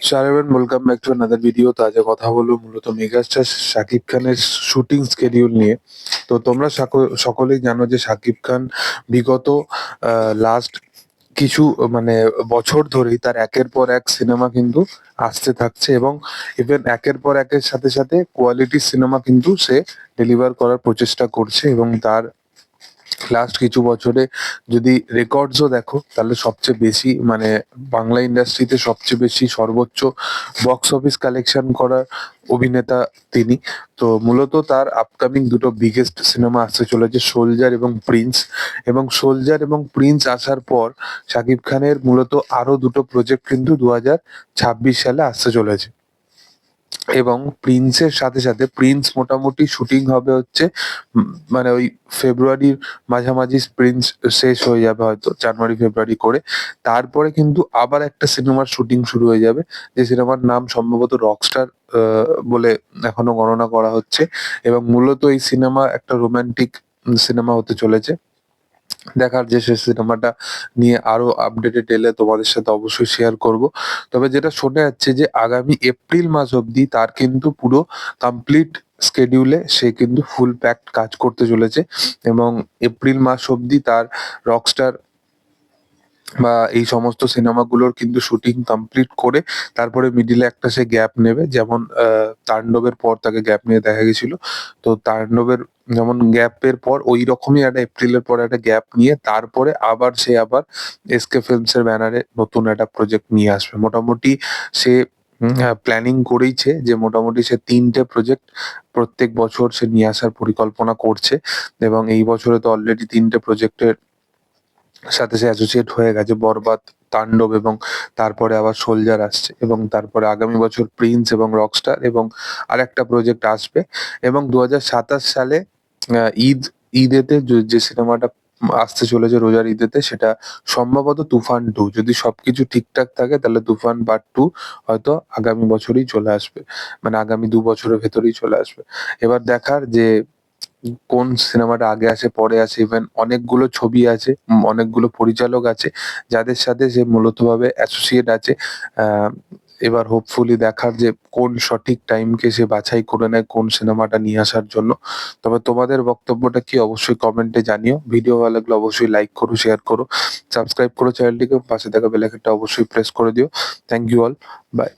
Shahrukh welcome back to another video তো আজকে কথা বলব মূলত মেগাস্টার শাকিব খানের শুটিং স্কেডিউল নিয়ে। তো তোমরা সকলেই জানো যে শাকিব খান বিগত লাস্ট কিছু মানে বছর ধরেই তার একের পর এক সিনেমা কিন্তু আসতে থাকছে এবং ইভেন একের পর একের সাথে সাথে কোয়ালিটি সিনেমা কিন্তু সে ডেলিভার করার প্রচেষ্টা করছে এবং তার লাস্ট কিছু বছরে যদি রেকর্ডসও দেখো, তাহলে সবচেয়ে বেশি মানে বাংলা ইন্ডাস্ট্রিতে সবচেয়ে বেশি সর্বোচ্চ বক্স অফিস কালেকশন করার অভিনেতা তিনি। তো মূলত তার আপকামিং দুটো বিগেস্ট সিনেমা আসতে চলেছে সোলজার এবং প্রিন্স এবং সোলজার এবং প্রিন্স আসার পর শাকিব খানের মূলত আরও দুটো প্রজেক্ট কিন্তু দু ছাব্বিশ সালে আসতে চলেছে। এবং প্রিন্সের সাথে সাথে প্রিন্স মোটামুটি শুটিং হবে হচ্ছে মানে ওই ফেব্রুয়ারির মাঝামাঝি প্রিন্স শেষ হয়ে যাবে হয়তো, জানুয়ারি, ফেব্রুয়ারি করে। তারপরে কিন্তু আবার একটা সিনেমার শুটিং শুরু হয়ে যাবে, যে সিনেমার নাম সম্ভবত রকস্টার বলে এখনও গণনা করা হচ্ছে। এবং মূলত এই সিনেমা একটা রোমান্টিক সিনেমা হতে চলেছে। দেখার যে সে সিনেমাটা নিয়ে আরও আপডেটেড এলে তোমাদের সাথে অবশ্যই শেয়ার করব। তবে যেটা শোনা যাচ্ছে যে আগামী এপ্রিল মাস অবধি তার কিন্তু পুরো কমপ্লিট স্কেডিউলে সে কিন্তু ফুল প্যাকড কাজ করতে চলেছে এবং এপ্রিল মাস অবধি তার রকস্টার বা এই সমস্ত সিনেমাগুলোর কিন্তু শুটিং কমপ্লিট করে তারপরে মিডিলে একটা সে গ্যাপ নেবে। যেমন তাণ্ডবের পর তাকে গ্যাপ নিয়ে দেখা গেছিল। তো তাণ্ডবের যেমন গ্যাপের পর ওই রকমই একটা এপ্রিলের পর একটা গ্যাপ নিয়ে তারপরে আবার সে আবার এসকে ফিল্মস এর ব্যানারে নতুন একটা প্রজেক্ট নিয়ে আসবে। মোটামুটি সে প্ল্যানিং করেইছে যে মোটামুটি সে তিনটে প্রজেক্ট প্রত্যেক বছর সে নিয়ে আসার পরিকল্পনা করছে। এবং এই বছরে তো অলরেডি তিনটে প্রজেক্টের সাথে সে অ্যাসোসিয়েট হয়ে গেছে, বরবাদ, তাণ্ডব এবং তারপরে আবার সোলজার আসছে এবং তারপরে আগামী বছর প্রিন্স এবং রকস্টার এবং আরেকটা প্রজেক্ট আসবে এবং দু হাজার সাতাশ সালে ঈদ, ঈদেতে যে- সিনেমাটা আসতে চলেছে রোজার ঈদেতে সেটা সম্ভবত তুফান টু যদি সবকিছু ঠিকঠাক থাকে তাহলে তুফান পার্ট টু হয়তো আগামী বছরই চলে আসবে মানে আগামী দু বছরের ভেতরেই চলে আসবে। এবার দেখার যে কোন সিনেমাটা আগে আসে পরে আসে ইভেন অনেকগুলো ছবি আছে অনেকগুলো পরিচালক আছে যাদের সাথে সে মূলত ভাবে অ্যাসোসিয়েট আছে। আহ, এবার হোপফুলি দেখার যে কোন সঠিক টাইমকে সে বাছাই করে নেয় কোন সিনেমাটা নিয়ে আসার জন্য। তবে তোমাদের বক্তব্যটা কি অবশ্যই কমেন্টে জানিও। ভিডিও ভালো লাগলে অবশ্যই লাইক করো শেয়ার করো সাবস্ক্রাইব করো চ্যানেলটিকে পাশে থাকা বেল আইকনটা অবশ্যই প্রেস করে দিও। Thank you all by